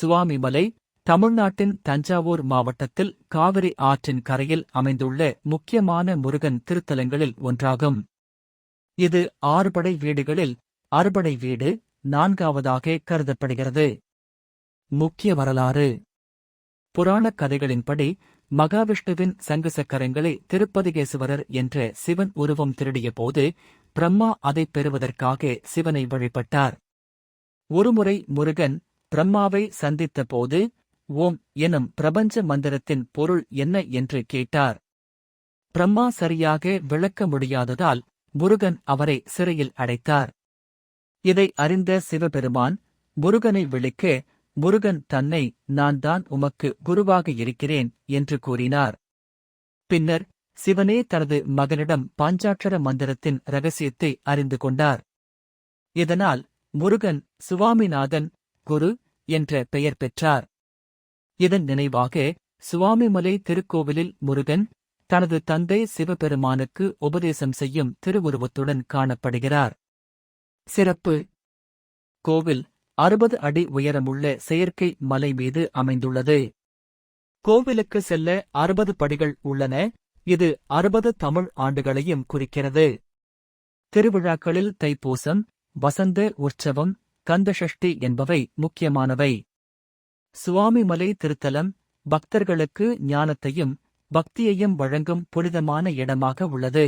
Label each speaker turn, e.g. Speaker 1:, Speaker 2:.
Speaker 1: சுவாமிமலை தமிழ்நாட்டின் தஞ்சாவூர் மாவட்டத்தில் காவிரி ஆற்றின் கரையில் அமைந்துள்ள முக்கியமான முருகன் திருத்தலங்களில் ஒன்றாகும். இது ஆறுபடை வீடுகளில் அறுபடை வீடு நான்காவதாக கருதப்படுகிறது. முக்கிய வரலாறு. புராணக் கதைகளின்படி மகாவிஷ்ணுவின் சங்கு சக்கரங்களை திருப்பதிகேசுவரர் என்ற சிவன் உருவம் திருடிய போது பிரம்மா அதைப் பெறுவதற்காக சிவனை வழிபட்டார். ஒருமுறை முருகன் பிரம்மாவை சந்தித்த போது ஓம் எனும் பிரபஞ்ச மந்திரத்தின் பொருள் என்ன என்று கேட்டார். பிரம்மா சரியாக விளக்க முடியாததால் முருகன் அவரை சிறையில் அடைத்தார். இதை அறிந்த சிவபெருமான் முருகனை விழிக்க முருகன் தன்னை நான் தான் உமக்கு குருவாக இருக்கிறேன் என்று கூறினார். பின்னர் சிவனே தனது மகனிடம் பாஞ்சாட்சர மந்திரத்தின் ரகசியத்தை அறிந்து கொண்டார். இதனால் முருகன் சுவாமிநாதன் குரு என்ற பெயர் பெற்றார். இதன் நினைவாக சுவாமிமலை திருக்கோவிலில் முருகன் தனது தந்தை சிவபெருமானுக்கு உபதேசம் செய்யும் திருவுருவத்துடன் காணப்படுகிறார். சிறப்பு. கோவில் அறுபது அடி உயரமுள்ள செயற்கை மலை மீது அமைந்துள்ளது. கோவிலுக்கு செல்ல அறுபது படிகள் உள்ளன. இது அறுபது தமிழ் ஆண்டுகளையும் குறிக்கிறது. திருவிழாக்களில் தைப்பூசம் வசந்த உற்சவம் கந்தசஷ்டி என்பவை முக்கியமானவை. சுவாமிமலை திருத்தலம் பக்தர்களுக்கு ஞானத்தையும் பக்தியையும் வழங்கும் புனிதமான இடமாக உள்ளது.